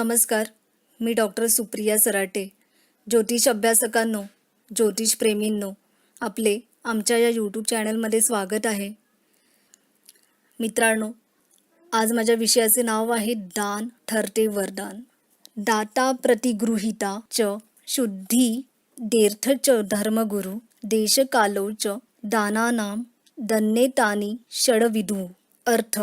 नमस्कार मी डॉक्टर सुप्रिया सराटे ज्योतिष अभ्यासकांनो ज्योतिष प्रेमींनो आपले आमच्या या यूट्यूब चॅनलमध्ये स्वागत आहे. मित्रांनो आज माझ्या विषयाचे नाव आहे दान ठरते वरदान. दाता प्रतिगृहिता च शुद्धी देर्थ च धर्मगुरु देशकालो च दानानाम दन्नेतानी षडविधू. अर्थ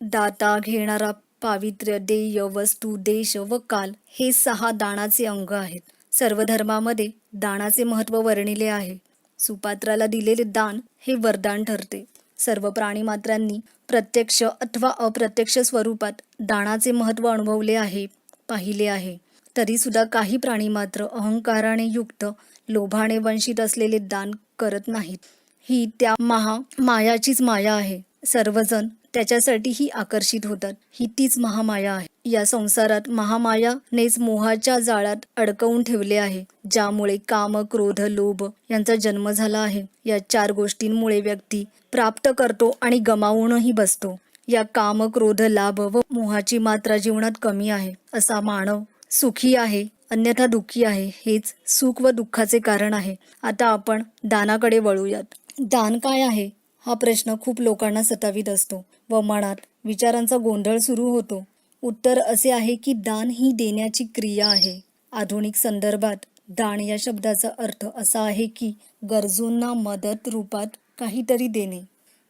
दाता घेणारा पावित्र्य देय वस्तू देश व काल हे सहा दानाचे अंग आहेत. सर्व धर्मामध्ये दानाचे महत्त्व वर्णिले आहे. सुपात्राला दिलेले दान हे वरदान ठरते. सर्व प्राणीमात्रांनी प्रत्यक्ष अथवा अप्रत्यक्ष स्वरूपात दानाचे महत्त्व अनुभवले आहे पाहिले आहे. तरी सुद्धा काही प्राणी मात्र अहंकाराने युक्त लोभाने वंचित असलेले दान करत नाहीत. ही त्या महा मायाचीच माया आहे. सर्वजण त्याच्यासाठीही आकर्षित होतात. ही तीच महामाया आहे. या संसारात महामायानेच मोहाच्या जाळात अडकवून ठेवले आहे ज्यामुळे काम क्रोध लोभ यांचा जन्म झाला आहे. या चार गोष्टींमुळे व्यक्ती प्राप्त करतो आणि गमावूनही बसतो. या काम क्रोध लाभ व मोहाची मात्रा जीवनात कमी आहे. असा मानव सुखी आहे अन्यथा दुःखी आहे हेच सुख व दुःखाचे कारण आहे. आता आपण दानाकडे वळूयात. दान काय आहे? हा प्रश्न खूप लोकांना सतावीत असतो. व मनात विचारांचा गोंधळ सुरू होतो. उत्तर असे आहे की दान ही देण्याची क्रिया आहे. आधुनिक संदर्भात दान या शब्दाचा अर्थ असा आहे की गरजूंना मदत रूपात काहीतरी देणे.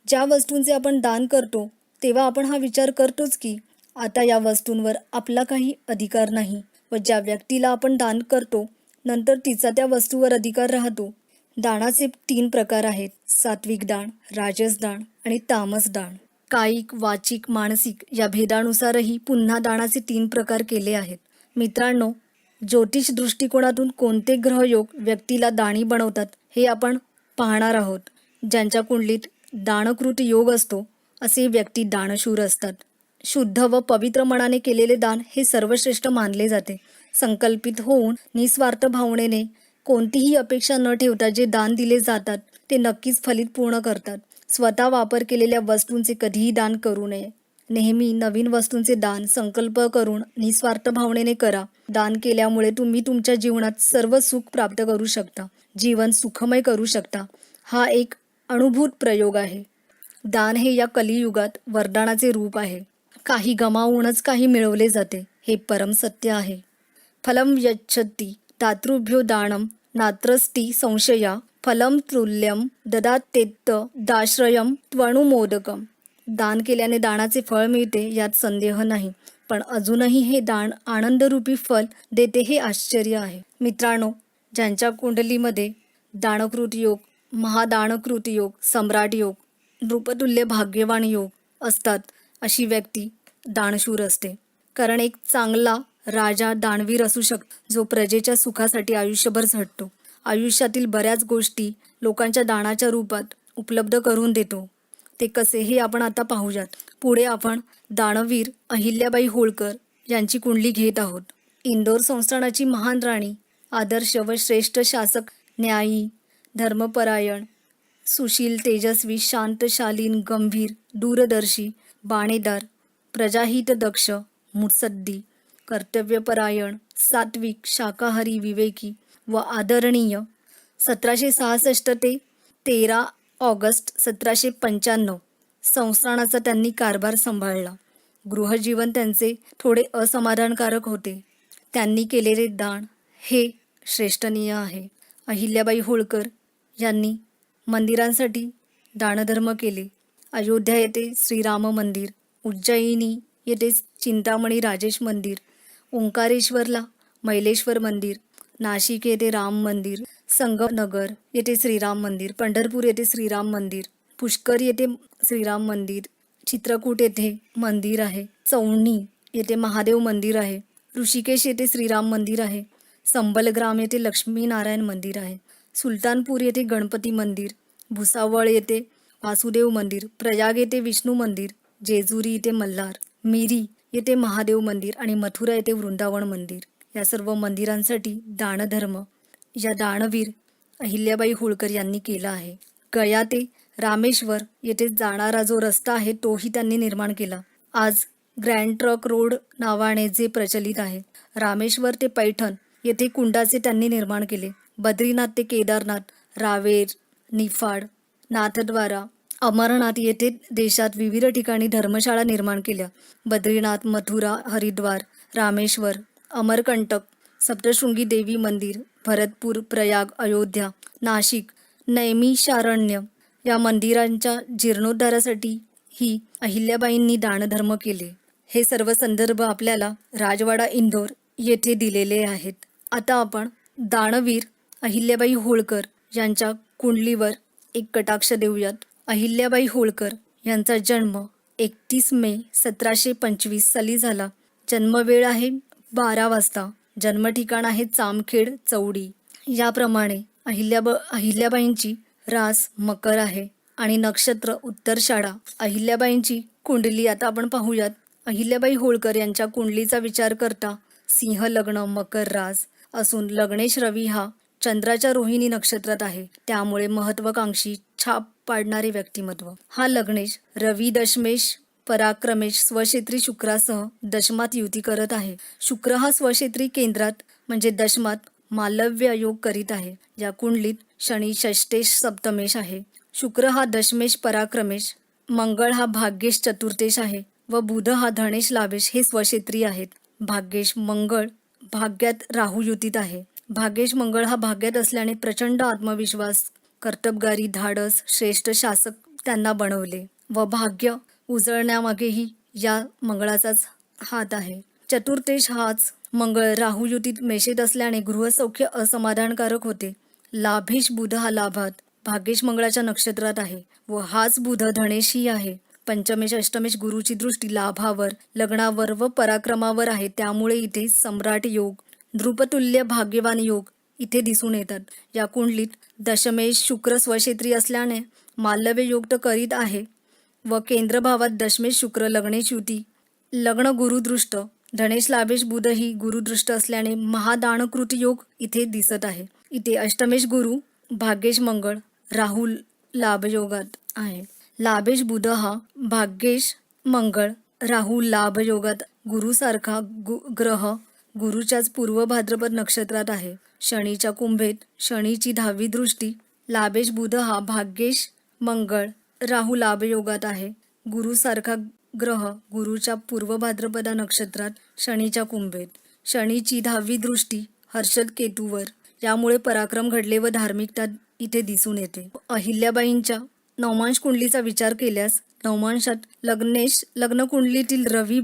ज्या वस्तूंचे आपण दान करतो तेव्हा आपण हा विचार करतोच की आता या वस्तूंवर आपला काही अधिकार नाही. व ज्या व्यक्तीला आपण दान करतो नंतर तिचा त्या वस्तूवर अधिकार राहतो. दानाचे तीन प्रकार आहेत. सात्विक दान राजस दाण आणि तामस दान कायिक वाचिक मानसिक या भेदानुसारही पुन्हा दानाचे तीन प्रकार केले आहेत. मित्रांनो ज्योतिष दृष्टिकोनातून कोणते ग्रहयोग व्यक्तीला दाणी बनवतात हे आपण पाहणार आहोत. ज्यांच्या कुंडलीत दानकृत योग असतो असे व्यक्ती दानशूर असतात. शुद्ध व पवित्र मनाने केलेले दान हे सर्वश्रेष्ठ मानले जाते. संकल्पित होऊन निस्वार्थ भावनेने कोणतीही अपेक्षा न ठेवता जे दान दिले जातात ते नक्कीच फलित पूर्ण करतात. स्वतः वापर केलेल्या वस्तूंचे कधीही दान करू नये. नेहमी नवीन वस्तूंचे दान संकल्प करून निस्वार्थ भावनेने करा. दान केल्यामुळे तुम्ही तुमच्या जीवनात सर्व सुख प्राप्त करू शकता. जीवन सुखमय करू शकता. हा एक अनुभूत प्रयोग आहे. दान हे या कलियुगात वरदानाचे रूप आहे. काही गमावूनच काही मिळवले जाते. हे परम सत्य आहे. फलम यच्छती. दातृभ्यो दानम नात्रस्ती संशया फलम तुल्यम ददातेत्त दाश्रयम त्वणुमोदकम दान केल्याने दानाचे फळ मिळते यात संदेह नाही पण अजूनही हे दान आनंदरूपी फल देते हे आश्चर्य आहे. मित्रांनो ज्यांच्या कुंडलीमध्ये दानकृत योग महादानकृत योग सम्राट योग नृपतुल्य भाग्यवान योग असतात अशी व्यक्ती दानशूर असते. कारण एक चांगला राजा दानवीर असू शकतो जो प्रजेच्या सुखासाठी आयुष्यभर झटतो. आयुष्यातील बऱ्याच गोष्टी लोकांच्या दानाच्या रूपात उपलब्ध करून देतो. ते कसे हे आपण आता पाहूयात. पुढे आपण दानवीर अहिल्याबाई होळकर यांची कुंडली घेत आहोत. इंदोर संस्थानाची महान राणी आदर्श व श्रेष्ठ शासक न्यायी धर्मपरायण सुशील तेजस्वी शांतशालीन गंभीर दूरदर्शी बाणेदार प्रजाहित दक्ष मुत्सद्दी कर्तव्यपरायण सात्विक शाकाहारी विवेकी व आदरणीय सतराशे सहासष्ट ते तेरा ऑगस्ट सतराशे पंच्याण्णव संस्थानाचा त्यांनी कारभार सांभाळला. गृहजीवन त्यांचे थोडे असमाधानकारक होते. त्यांनी केलेले दान हे श्रेष्ठनीय आहे. अहिल्याबाई होळकर यांनी मंदिरांसाठी दानधर्म केले. अयोध्या येथे श्रीराम मंदिर उज्जयिनी येथे चिंतामणी राजेश मंदिर ओंकारेश्वरला मैलेश्वर मंदिर नाशिक येथे राम मंदिर संगमनगर येथे श्रीराम मंदिर पंढरपूर येथे श्रीराम मंदिर पुष्कर येथे श्रीराम मंदिर चित्रकूट येथे मंदिर आहे चौणी येथे महादेव मंदिर आहे ऋषिकेश येथे श्रीराम मंदिर आहे संबलग्राम येथे लक्ष्मीनारायण मंदिर आहे सुलतानपूर येथे गणपती मंदिर भुसावळ येथे वासुदेव मंदिर प्रयाग येथे विष्णू मंदिर जेजुरी येथे मल्हार मिरी येथे महादेव मंदिर आणि मथुरा येथे वृंदावन मंदिर. या सर्व मंदिरांसाठी दानधर्म या दानवीर अहिल्याबाई होळकर यांनी केला आहे. गया ते रामेश्वर येथे जाणारा जो रस्ता आहे तोही त्यांनी निर्माण केला. आज ग्रँड ट्रक रोड नावाने जे प्रचलित आहे. रामेश्वर ते पैठण येथे कुंडाचे त्यांनी निर्माण केले. बद्रीनाथ ते केदारनाथ रावेर निफाड नाथद्वारा अमरनाथ येथे देशात विविध ठिकाणी धर्मशाळा निर्माण केल्या. बद्रीनाथ मथुरा हरिद्वार रामेश्वर अमरकंटक सप्तशृंगी देवी मंदिर भरतपूर प्रयाग अयोध्या नाशिक नैमिषारण्य या मंदिरांच्या जीर्णोद्धारासाठी ही अहिल्याबाईंनी दानधर्म केले. हे सर्व संदर्भ आपल्याला राजवाडा इंदोर येथे दिलेले आहेत. आता आपण दानवीर अहिल्याबाई होळकर यांच्या कुंडलीवर एक कटाक्ष देऊयात. अहिल्याबाई होळकर यांचा जन्म एकतीस मे सतराशे पंचवीस साली झाला. जन्मवेळ आहे बारा वाजता. जन्मठिकाण आहे चामखेड चौडी. याप्रमाणे अहिल्याब अहिल्याबाईंची रास मकर आहे आणि नक्षत्र उत्तरशाळा अहिल्याबाईंची कुंडली आता आपण पाहूयात. अहिल्याबाई होळकर यांच्या कुंडलीचा विचार करता सिंह लग्न मकर रास असून लग्नेश रवी हा चंद्राच्या रोहिणी नक्षत्रात आहे. त्यामुळे महत्वाकांक्षी छाप पाडणारे व्यक्तिमत्व. हा लग्नेश रवी दशमेश पराक्रमेश स्वक्षेत्री शुक्रासह दशमात युती करत आहे. शुक्र हा स्वक्षेत्री केंद्रात म्हणजे दशमात मालव्य योग करीत आहे. या कुंडलीत शनी षष्टेश सप्तमेश आहे. शुक्र हा दशमेश पराक्रमेश मंगळ हा भाग्येश चतुर्थेश आहे व बुध हा धनेश लाभेश हे स्वक्षेत्री आहेत. भाग्येश मंगळ भाग्यात राहू युतीत आहे. भाग्येश मंगळ हा भाग्यात असल्याने प्रचंड आत्मविश्वास कर्तबगारी धाडस श्रेष्ठ शासक त्यांना बनवले व भाग्य उजळण्यामागेही या मंगळाचाच हात आहे. चतुर्थेश हाच मंगळ राहू युतीत मेषेत असल्याने गृहसौख्य असमाधानकारक होते. लाभेश बुध हा लाभात भाग्येश मंगळाच्या नक्षत्रात आहे व हाच बुध धनेशही आहे. पंचमेश अष्टमेश गुरुची दृष्टी लाभावर लग्नावर व पराक्रमावर आहे. त्यामुळे इथे सम्राट योग ध्रुपतुल्य भाग्यवान योग इथे दिसून येतात. या कुंडलीत दशमेश शुक्र स्वक्षेत्री असल्याने मालव्य योग तर करीत आहे. व केंद्रभावात दशमेश शुक्र लग्नेश युती लग्न गुरुदृष्ट धनेश लाभेश बुध ही गुरुदृष्ट असल्याने महादानकृत योग इथे दिसत आहे. इथे अष्टमेश गुरु भाग्येश मंगळ राहुल लाभयोगात आहे. लाभेश बुध हा भाग्येश मंगळ राहू लाभयोगात गुरुसारखा गु ग्रह गुरुच्याच पूर्व भाद्रपद नक्षत्रात आहे. शनीच्या कुंभेत शनीची दहावी दृष्टी लाभेश बुध हा भाग्येश मंगळ राहू लाभयोगात आहे. गुरुसारखा ग्रह गुरुच्या पूर्व भाद्रपदा नक्षत्रात शनीच्या कुंभेत. शनीची दहावी दृष्टी हर्षद केतूवर. यामुळे पराक्रम घडले व धार्मिकता इथे दिसून येते. अहिल्याबाईंच्या नवमांश कुंडलीचा विचार केल्यास नवमांशात लग्नेश लग्न कुंडलीतील रवी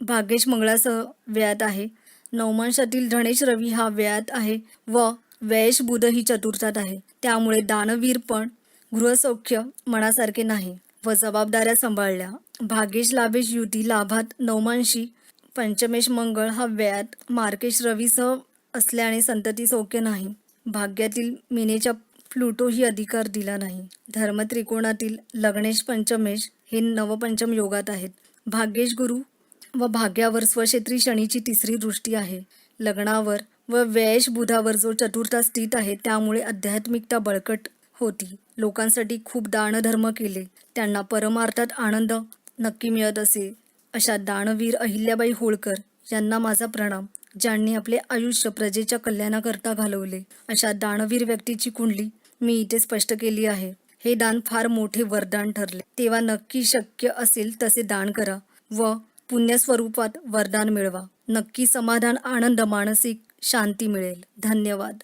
भाग्येश मंगळासह व्ययात आहे. नवमांशातील धनेश रवी हा व्ययात आहे व व्ययश बुध ही चतुर्थात आहे. त्यामुळे दानवीर पण गृहसौख्य मनासारखे नाही व जबाबदाऱ्या सांभाळल्या. भाग्येश लाभेश युती लाभात नवमांशी पंचमेश मंगळ हा व्ययात मार्केश रवीसह असल्याने संतती सौख्य नाही. भाग्यातील मीनेच्या प्लुटो ही अधिकार दिला नाही. धर्मत्रिकोणातील लग्नेश पंचमेश हे नवपंचम योगात आहेत. भाग्येश गुरु व भाग्यावर स्वक्षेत्री शनीची तिसरी दृष्टी आहे. लग्नावर व व्ययश बुधावर जो चतुर्था स्थित आहे त्यामुळे आध्यात्मिकता बळकट होती. लोकांसाठी खूप दानधर्म केले. त्यांना परमार्थात आनंद नक्की मिळत असे. अशा दानवीर अहिल्याबाई होळकर यांना माझा प्रणाम ज्यांनी आपले आयुष्य प्रजेच्या कल्याणाकरता घालवले. अशा दानवीर व्यक्तीची कुंडली मी इथे स्पष्ट केली आहे. हे दान फार मोठे वरदान ठरले. तेव्हा नक्की शक्य असेल तसे दान करा व पुण्यस्वरूपात वरदान मिळवा. नक्की समाधान आनंद मानसिक शांती मिळेल. धन्यवाद.